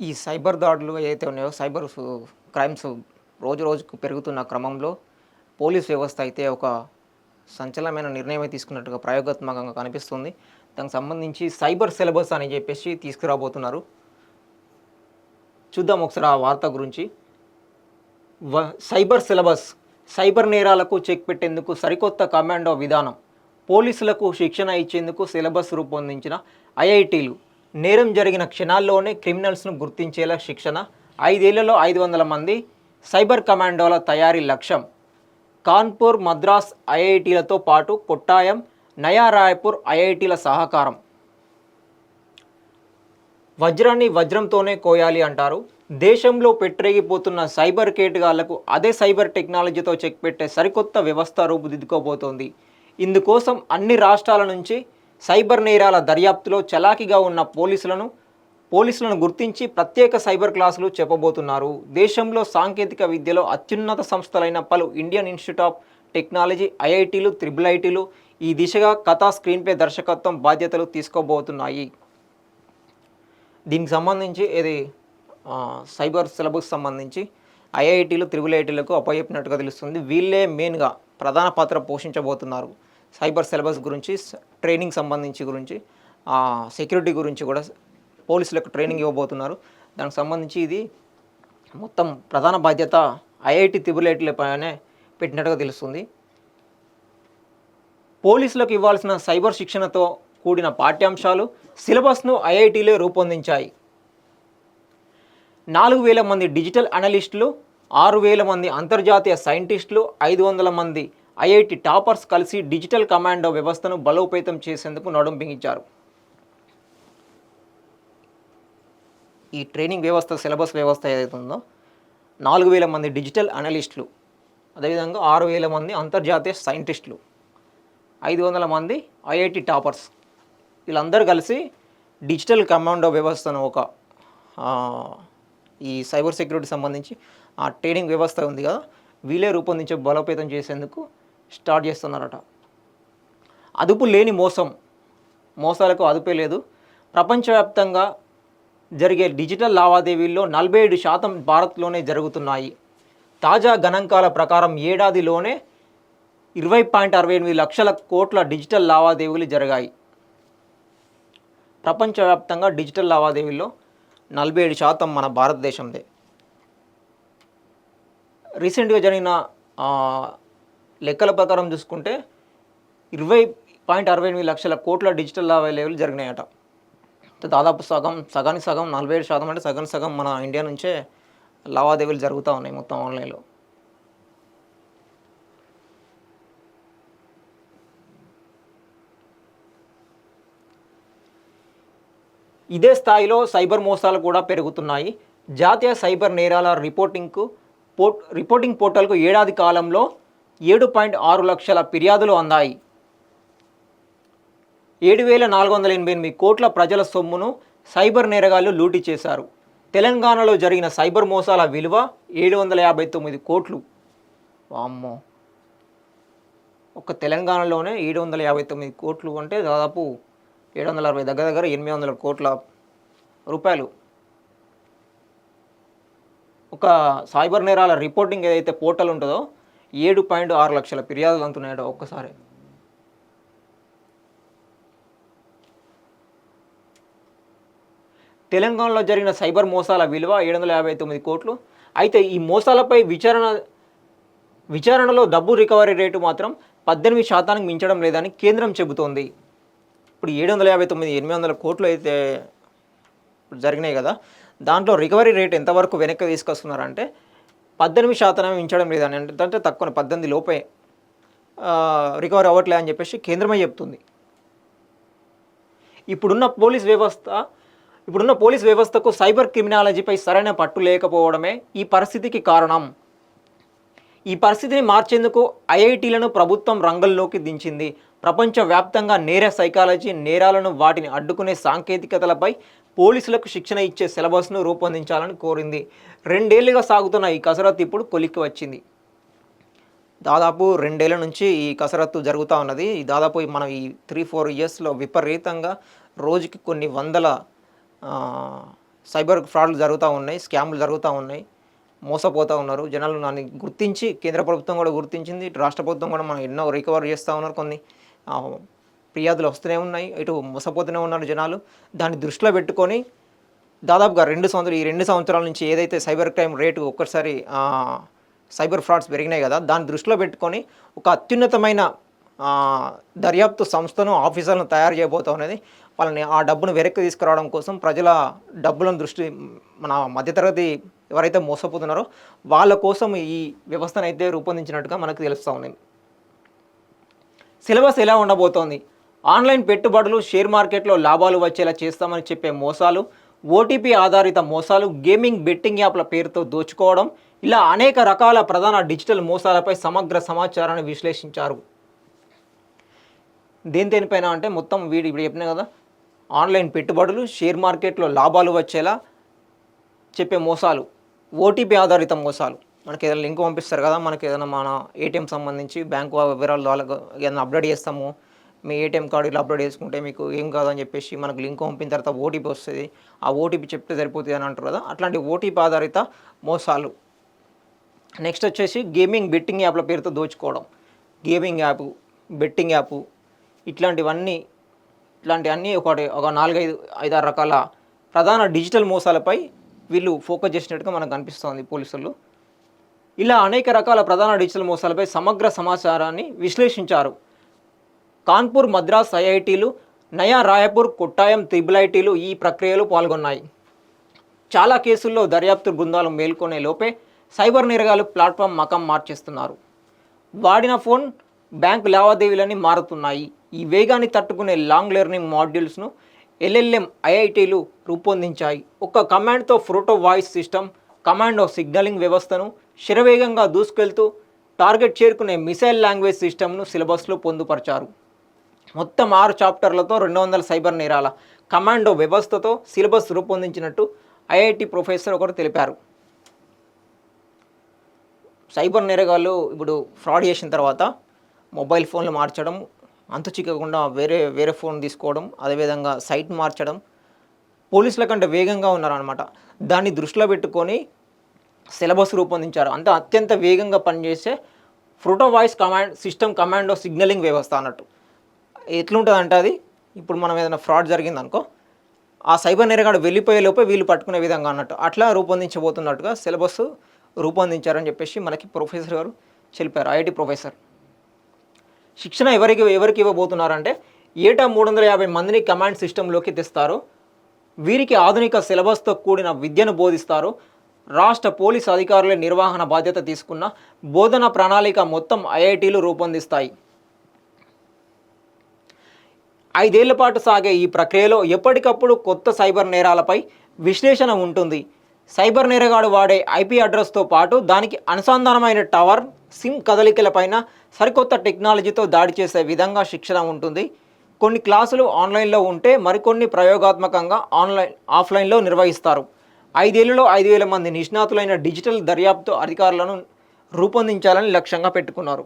ఈ సైబర్ దాడులు ఏదైతే ఉన్నాయో సైబర్ క్రైమ్స్ రోజు రోజుకు పెరుగుతున్న క్రమంలో పోలీస్ వ్యవస్థ అయితే ఒక సంచలనమైన నిర్ణయం తీసుకున్నట్టుగా ప్రయోగాత్మకంగా కనిపిస్తుంది. దానికి సంబంధించి సైబర్ సిలబస్ అని చెప్పేసి తీసుకురాబోతున్నారు. చూద్దాం ఒకసారి ఆ వార్త గురించి. వ- సైబర్ సిలబస్ సైబర్ నేరాలకు చెక్ పెట్టేందుకు సరికొత్త కమాండో విధానం పోలీసులకు శిక్షణ ఇచ్చేందుకు సిలబస్ రూపొందించిన ఐఐటీలు నేరం జరిగిన క్షణాల్లోనే క్రిమినల్స్ను గుర్తించేలా శిక్షణ ఐదేళ్ళలో ఐదు వందల మంది సైబర్ కమాండోల తయారీ లక్ష్యం. కాన్పూర్ మద్రాస్ ఐఐటీలతో పాటు కొట్టాయం నయా రాయపూర్ ఐఐటీల సహకారం. వజ్రాన్ని వజ్రంతోనే కోయాలి అంటారు. దేశంలో పెట్టరేగిపోతున్న సైబర్ కేటగాళ్ళకు అదే సైబర్ టెక్నాలజీతో చెక్ పెట్టే సరికొత్త వ్యవస్థ రూపుదిద్దుకోబోతోంది. ఇందుకోసం అన్ని రాష్ట్రాల నుంచి సైబర్ నేరాల దర్యాప్తులో చలాకీగా ఉన్న పోలీసులను పోలీసులను గుర్తించి ప్రత్యేక సైబర్ క్లాసులు చెప్పబోతున్నారు. దేశంలో సాంకేతిక విద్యలో అత్యున్నత సంస్థలైన పలు ఇండియన్ ఇన్స్టిట్యూట్ ఆఫ్ టెక్నాలజీ ఐఐటీలు త్రిబుల్ ఐటీలు ఈ దిశగా కథా స్క్రీన్పై దర్శకత్వం బాధ్యతలు తీసుకోబోతున్నాయి. దీనికి సంబంధించి ఇది సైబర్ సిలబస్ సంబంధించి ఐఐటీలు త్రిబుల్ ఐటీలకు అప్పచెప్పినట్టుగా తెలుస్తుంది. వీళ్ళే మెయిన్గా ప్రధాన పాత్ర పోషించబోతున్నారు. సైబర్ సిలబస్ గురించి ట్రైనింగ్ సంబంధించి గురించి సెక్యూరిటీ గురించి కూడా పోలీసులకు ట్రైనింగ్ ఇవ్వబోతున్నారు. దానికి సంబంధించి ఇది మొత్తం ప్రధాన బాధ్యత ఐఐటి త్రిబుల్ పెట్టినట్టుగా తెలుస్తుంది. పోలీసులకు ఇవ్వాల్సిన సైబర్ శిక్షణతో కూడిన పాఠ్యాంశాలు సిలబస్ను ఐఐటీలే రూపొందించాయి. నాలుగు వేల మంది డిజిటల్ అనలిస్టులు ఆరు వేల మంది అంతర్జాతీయ సైంటిస్టులు ఐదు వందల మంది ఐఐటి టాపర్స్ కలిసి డిజిటల్ కమాండో వ్యవస్థను బలోపేతం చేసేందుకు నడుం బిగించారు. ఈ ట్రైనింగ్ వ్యవస్థ సిలబస్ వ్యవస్థ ఏదైతే ఉందో నాలుగు వేల మంది డిజిటల్ అనలిస్టులు అదేవిధంగా ఆరు వేల మంది అంతర్జాతీయ సైంటిస్టులు ఐదు వందల మంది ఐఐటి టాపర్స్. వీళ్ళందరూ కలిసి డిజిటల్ కమాండో వ్యవస్థను ఒక ఈ సైబర్ సెక్యూరిటీ సంబంధించి ఆ ట్రైనింగ్ వ్యవస్థ ఉంది కదా వీలే రూపొందించే బలోపేతం చేసేందుకు స్టార్ట్ చేస్తున్నారట. అదుపు లేని మోసం. మోసాలకు అదుపే లేదు. ప్రపంచవ్యాప్తంగా జరిగే డిజిటల్ లావాదేవీల్లో నలభై ఏడు శాతం భారత్లోనే జరుగుతున్నాయి. తాజా గణాంకాల ప్రకారం ఏడాదిలోనే ఇరవై పాయింట్ అరవై ఎనిమిది లక్షల కోట్ల డిజిటల్ లావాదేవీలు జరిగాయి. ప్రపంచవ్యాప్తంగా డిజిటల్ లావాదేవీల్లో నలభై ఏడు శాతం మన భారతదేశందే. రీసెంట్గా జరిగిన లెక్కల ప్రకారం చూసుకుంటే ఇరవై పాయింట్ అరవై ఎనిమిది లక్షల కోట్ల డిజిటల్ లావాదేవీలు జరిగినాయట. దాదాపు సగం సగానికి సగం నలభై ఏడు శాతం అంటే సగం సగం మన ఇండియా నుంచే లావాదేవీలు జరుగుతూ ఉన్నాయి మొత్తం ఆన్లైన్లో. ఇదే స్థాయిలో సైబర్ మోసాలు కూడా పెరుగుతున్నాయి. జాతీయ సైబర్ నేరాల రిపోర్టింగ్కు పో రిపోర్టింగ్ పోర్టల్కు ఏడాది కాలంలో ఏడు పాయింట్ ఆరు లక్షల ఫిర్యాదులు అందాయి. ఏడు వేల నాలుగు వందల ఎనభై ఎనిమిది కోట్ల ప్రజల సొమ్మును సైబర్ నేరగాళ్ళు లూటీ చేశారు. తెలంగాణలో జరిగిన సైబర్ మోసాల విలువ ఏడు వందల యాభై తొమ్మిది కోట్లు. వామ్మో. ఒక తెలంగాణలోనే ఏడు వందల యాభై తొమ్మిది కోట్లు అంటే దాదాపు ఏడు వందల అరవై దగ్గర దగ్గర ఎనిమిది వందల కోట్ల రూపాయలు. ఒక సైబర్ నేరాల రిపోర్టింగ్ ఏదైతే పోర్టల్ ఉంటుందో ఏడు పాయింట్ ఆరు లక్షల ఫిర్యాదులు అందుతున్నాయట ఒక్కసారి. తెలంగాణలో జరిగిన సైబర్ మోసాల విలువ ఏడు వందల యాభై తొమ్మిది కోట్లు. అయితే ఈ మోసాలపై విచారణ విచారణలో డబ్బు రికవరీ రేటు మాత్రం పద్దెనిమిది శాతానికి మించడం లేదని కేంద్రం చెబుతోంది. ఇప్పుడు ఏడు వందల యాభై తొమ్మిది ఎనిమిది వందల కోట్లు అయితే జరిగినాయి కదా. దాంట్లో రికవరీ రేట్ ఎంతవరకు వెనక్కి తీసుకొస్తున్నారంటే పద్దెనిమిది శాతం మించడం లేదని అంటే తక్కువ పద్దెనిమిది లోపే రికవర్ అవ్వట్లే అని చెప్పేసి కేంద్రమే చెప్తుంది. ఇప్పుడున్న పోలీస్ వ్యవస్థ ఇప్పుడున్న పోలీస్ వ్యవస్థకు సైబర్ క్రిమినాలజీపై సరైన పట్టు లేకపోవడమే ఈ పరిస్థితికి కారణం. ఈ పరిస్థితిని మార్చేందుకు ఐఐటీలను ప్రభుత్వం రంగంలోకి దించింది. ప్రపంచవ్యాప్తంగా నేర సైకాలజీ నేరాలను వాటిని అడ్డుకునే సాంకేతికతలపై పోలీసులకు శిక్షణ ఇచ్చే సిలబస్ను రూపొందించాలని కోరింది. రెండేళ్ళుగా సాగుతున్న ఈ కసరత్తు ఇప్పుడు కొలిక్కి వచ్చింది. దాదాపు రెండేళ్ళ నుంచి ఈ కసరత్తు జరుగుతూ ఉన్నది. దాదాపు మనం ఈ త్రీ ఫోర్ ఇయర్స్లో విపరీతంగా రోజుకి కొన్ని వందల సైబర్ ఫ్రాడ్లు జరుగుతూ ఉన్నాయి స్కామ్లు జరుగుతూ ఉన్నాయి మోసపోతూ ఉన్నారు. జనాలు దాన్ని గుర్తించి కేంద్ర ప్రభుత్వం కూడా గుర్తించింది. రాష్ట్ర ప్రభుత్వం కూడా మనం ఎన్నో రికవర్ చేస్తూ ఉన్నారు కొన్ని. ఫిర్యాదులు వస్తూనే ఉన్నాయి ఇటు మోసపోతూనే ఉన్నారు జనాలు. దాన్ని దృష్టిలో పెట్టుకొని దాదాపుగా రెండు సంవత్సరాలు ఈ రెండు సంవత్సరాల నుంచి ఏదైతే సైబర్ క్రైమ్ రేటు ఒక్కసారి సైబర్ ఫ్రాడ్స్ పెరిగినాయి కదా దాన్ని దృష్టిలో పెట్టుకొని ఒక అత్యున్నతమైన దర్యాప్తు సంస్థను ఆఫీసర్లను తయారు చేయబోతా ఉన్నది వాళ్ళని ఆ డబ్బును వెనక్కి తీసుకురావడం కోసం ప్రజల డబ్బులను దృష్టి మన మధ్యతరగతి ఎవరైతే మోసపోతున్నారో వాళ్ళ కోసం ఈ వ్యవస్థను అయితే రూపొందించినట్టుగా మనకు తెలుస్తూ ఉంది. సిలబస్ ఎలా ఉండబోతోంది? ఆన్లైన్ పెట్టుబడులు షేర్ మార్కెట్లో లాభాలు వచ్చేలా చేస్తామని చెప్పే మోసాలు ఓటీపీ ఆధారిత మోసాలు గేమింగ్ బెట్టింగ్ యాప్ల పేరుతో దోచుకోవడం ఇలా అనేక రకాల ప్రధాన డిజిటల్ మోసాలపై సమగ్ర సమాచారాన్ని విశ్లేషించారు. దేని దేనిపైన అంటే మొత్తం వీడి ఇప్పుడు చెప్పినా కదా ఆన్లైన్ పెట్టుబడులు షేర్ మార్కెట్లో లాభాలు వచ్చేలా చెప్పే మోసాలు ఓటీపీ ఆధారిత మోసాలు. మనకి ఏదైనా లింక్ పంపిస్తారు కదా మనకి ఏదైనా మన ఏటీఎం సంబంధించి బ్యాంకు వివరాలు ఏదైనా అప్డేట్ చేస్తాము మీ ఏటీఎం కార్డు ఇలా అప్లోడ్ చేసుకుంటే మీకు ఏం కాదని చెప్పేసి మనకు లింక్ పంపిన తర్వాత ఓటీపీ వస్తుంది. ఆ ఓటీపీ చెప్తే సరిపోతుంది అని అంటారు కదా. అట్లాంటి ఓటీపీ ఆధారిత మోసాలు. నెక్స్ట్ వచ్చేసి గేమింగ్ బెట్టింగ్ యాప్ల పేరుతో దోచుకోవడం. గేమింగ్ యాప్ బెట్టింగ్ యాప్ ఇట్లాంటివన్నీ ఇట్లాంటివన్నీ ఒకటి ఒక నాలుగైదు ఐదారు రకాల ప్రధాన డిజిటల్ మోసాలపై వీళ్ళు ఫోకస్ చేసినట్టుగా మనకు అనిపిస్తోంది పోలీసులు. ఇలా అనేక రకాల ప్రధాన డిజిటల్ మోసాలపై సమగ్ర సమాచారాన్ని విశ్లేషించారు. కాన్పూర్ మద్రాస్ ఐఐటీలు నయా రాయపూర్ కొట్టాయం త్రిబుల్ ఐటీలు ఈ ప్రక్రియలో పాల్గొన్నాయి. చాలా కేసుల్లో దర్యాప్తు బృందాలు మేల్కొనే లోపే సైబర్ నేరగాలు ప్లాట్ఫామ్ మకం మార్చేస్తున్నారు. వాడిన ఫోన్ బ్యాంక్ లావాదేవీలని మారుతున్నాయి. ఈ వేగాన్ని తట్టుకునే లాంగ్ లెర్నింగ్ మాడ్యూల్స్ను ఎల్ఎల్ఎం ఐఐటీలు రూపొందించాయి. ఒక కమాండ్తో proto voice system command signalling వ్యవస్థను శరవేగంగా దూసుకెళ్తూ టార్గెట్ చేరుకునే మిసైల్ లాంగ్వేజ్ సిస్టమ్ను సిలబస్లో పొందుపరిచారు. మొత్తం ఆరు చాప్టర్లతో రెండు వందల సైబర్ నేరాల కమాండో వ్యవస్థతో సిలబస్ రూపొందించినట్టు ఐఐటి ప్రొఫెసర్ ఒకరు తెలిపారు. సైబర్ నేరగాళ్ళు ఇప్పుడు ఫ్రాడ్ చేసిన తర్వాత మొబైల్ ఫోన్లు మార్చడం అంతు చిక్కకుండా వేరే వేరే ఫోన్ తీసుకోవడం అదేవిధంగా సైట్ మార్చడం పోలీసుల కంటే వేగంగా ఉన్నారనమాట దాన్ని దృష్టిలో పెట్టుకొని సిలబస్ రూపొందించారు. అంత అత్యంత వేగంగా పనిచేసే proto voice command system commando signalling వ్యవస్థ అన్నట్టు. ఎట్లుంటుంది అంటే అది ఇప్పుడు మనం ఏదైనా ఫ్రాడ్ జరిగింది అనుకో ఆ సైబర్ నేరగాడు వెళ్ళిపోయే లోపే వీళ్ళు పట్టుకునే విధంగా అన్నట్టు అట్లా రూపొందించబోతున్నట్టుగా సిలబస్ రూపొందించారని చెప్పేసి మనకి ప్రొఫెసర్ గారు చెప్పారు ఐఐటి ప్రొఫెసర్. శిక్షణ ఎవరికి ఎవరికి ఇవ్వబోతున్నారంటే ఏటా మూడు వందల యాభై మందిని కమాండ్ సిస్టంలోకి తెస్తారు వీరికి ఆధునిక సిలబస్తో కూడిన విద్యను బోధిస్తారు రాష్ట్ర పోలీస్ అధికారుల నిర్వహణ బాధ్యత తీసుకున్న బోధన ప్రణాళిక మొత్తం ఐఐటీలు రూపొందిస్తాయి. ఐదేళ్ళ పాటు సాగే ఈ ప్రక్రియలో ఎప్పటికప్పుడు కొత్త సైబర్ నేరాలపై విశ్లేషణ ఉంటుంది. సైబర్ నేరగాడు వాడే ఐపీ అడ్రస్తో పాటు దానికి అనుసంధానమైన టవర్ సిమ్ కదలికలపైన సరికొత్త టెక్నాలజీతో దాడి చేసే విధంగా శిక్షణ ఉంటుంది. కొన్ని క్లాసులు ఆన్లైన్లో ఉంటే మరికొన్ని ప్రయోగాత్మకంగా ఆన్లైన్ ఆఫ్లైన్లో నిర్వహిస్తారు. ఐదేళ్ళలో ఐదు వేల మంది నిష్ణాతులైన డిజిటల్ దర్యాప్తు అధికారులను రూపొందించాలని లక్ష్యంగా పెట్టుకున్నారు.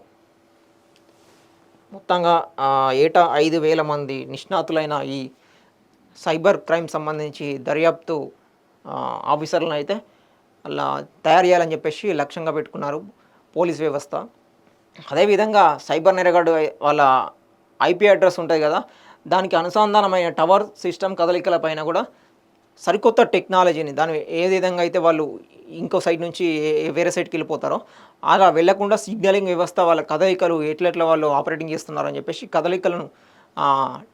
మొత్తంగా ఏటా ఐదు వేల మంది నిష్ణాతులైన ఈ సైబర్ క్రైమ్ సంబంధించి దర్యాప్తు ఆఫీసర్లను అయితే అలా తయారు చేయాలని చెప్పేసి లక్ష్యంగా పెట్టుకున్నారు పోలీస్ వ్యవస్థ. అదేవిధంగా సైబర్ నేరగాడు వాళ్ళ ఐపీ అడ్రస్ ఉంటుంది కదా దానికి అనుసంధానమైన టవర్ సిస్టమ్ కదలికల పైన కూడా సరికొత్త టెక్నాలజీని దాని ఏ విధంగా అయితే వాళ్ళు ఇంకో సైడ్ నుంచి వేరే సైడ్కి వెళ్ళిపోతారో అలా వెళ్ళకుండా సిగ్నలింగ్ వ్యవస్థ వాళ్ళ కదలికలు ఎట్లెట్లా వాళ్ళు ఆపరేటింగ్ చేస్తున్నారని చెప్పేసి కదలికలను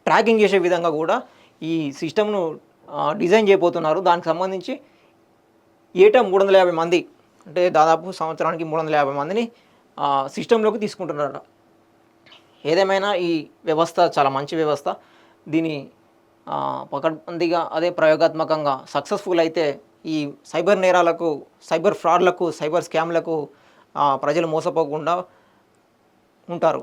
ట్రాకింగ్ చేసే విధంగా కూడా ఈ సిస్టమ్ను డిజైన్ చేయబోతున్నారు. దానికి సంబంధించి ఏటా మూడు వందల యాభై మంది అంటే దాదాపు సంవత్సరానికి మూడు వందల యాభై మందిని సిస్టంలోకి తీసుకుంటున్నారట. ఏదేమైనా ఈ వ్యవస్థ చాలా మంచి వ్యవస్థ. దీని పకడ్బందీగా అదే ప్రయోగాత్మకంగా సక్సెస్ఫుల్ అయితే ఈ సైబర్ నేరాలకు సైబర్ ఫ్రాడ్లకు సైబర్ స్కామ్లకు ప్రజలు మోసపోకుండా ఉంటారు.